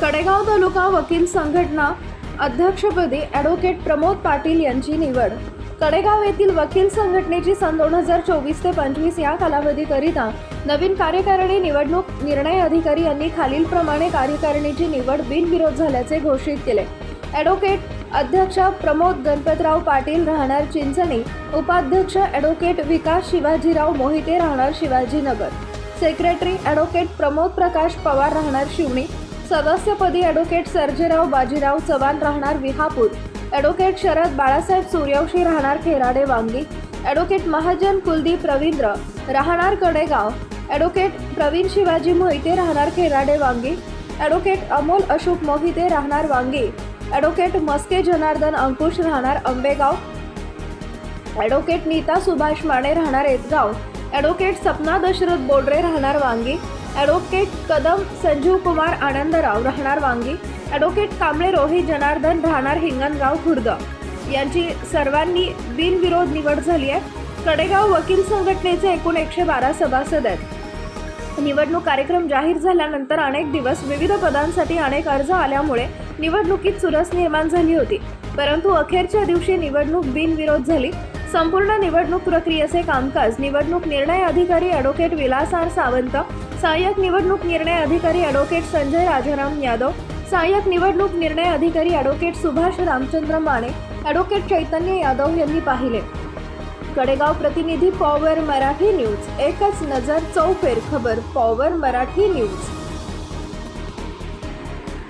कडेगाव तालुका वकील संघटना अध्यक्षपदी ॲडव्होकेट प्रमोद पाटील यांची निवड. कडेगाव येथील वकील संघटनेची सन दोन हजार चोवीस ते पंचवीस या कालावधीकरिता नवीन कार्यकारिणी निवडणूक निर्णय अधिकारी यांनी खालीलप्रमाणे कार्यकारिणीची निवड बिनविरोध झाल्याचे घोषित केले. ॲडव्होकेट अध्यक्ष प्रमोद गणपतराव पाटील राहणार चिंचणी उपाध्यक्ष ॲडव्होकेट विकास शिवाजीराव मोहिते राहणार शिवाजीनगर. सेक्रेटरी ॲडव्होकेट प्रमोद प्रकाश पवार राहणार शिवणी सदस्यपदी ॲडव्होकेट सर्जेराव बाजीराव चव्हाण राहणार विहापूर. ॲडव्होकेट शरद बाळासाहेब सूर्यवंशी राहणार खेराडे वांगी. ॲडव्होकेट महाजन कुलदीप रवींद्र राहणार कडेगाव. ॲडव्होकेट प्रवीण शिवाजी मोहिते राहणार खेराडे वांगी. ॲडव्होकेट अमोल अशोक मोहिते राहणार वांगी. ॲडव्होकेट मस्के जनार्दन अंकुश राहणार आंबेगाव. ॲडव्होकेट नीता सुभाष माने राहणार एतगाव. ॲडव्होकेट सपना दशरथ बोडरे राहणार वांगी. ॲडव्होकेट कदम संजीव कुमार आनंदराव राहणार वांगी ॲडव्होकेट कांबळे रोहित जनार्दन राहणार हिंगणगाव खुर्द यांची सर्वांनी बिनविरोध निवड झाली आहे. कडेगाव वकील संघटनेचे एकूण एकशे बारा सभासद आहेत. निवडणूक कार्यक्रम जाहीर झाल्यानंतर अनेक दिवस विविध पदांसाठी अनेक अर्ज आल्यामुळे निवडणुकीत चुरस निर्माण झाली होती. परंतु अखेरच्या दिवशी निवडणूक बिनविरोध झाली. संपूर्ण निवडणूक प्रक्रियेचे कामकाज निवडणूक निर्णय अधिकारी ॲडव्होकेट विलासार सावंत सहाय्यक निवडणूक निर्णय अधिकारी ॲडव्होकेट संजय राजाराम यादव सहाय्यक निवडणूक निर्णय अधिकारी ॲडव्होकेट सुभाष रामचंद्र माने ॲडव्होकेट चैतन्य यादव यांनी पाहिले. कडेगाव प्रतिनिधी पॉवर मराठी न्यूज एकच नजर चौफेर खबर पॉवर मराठी न्यूज.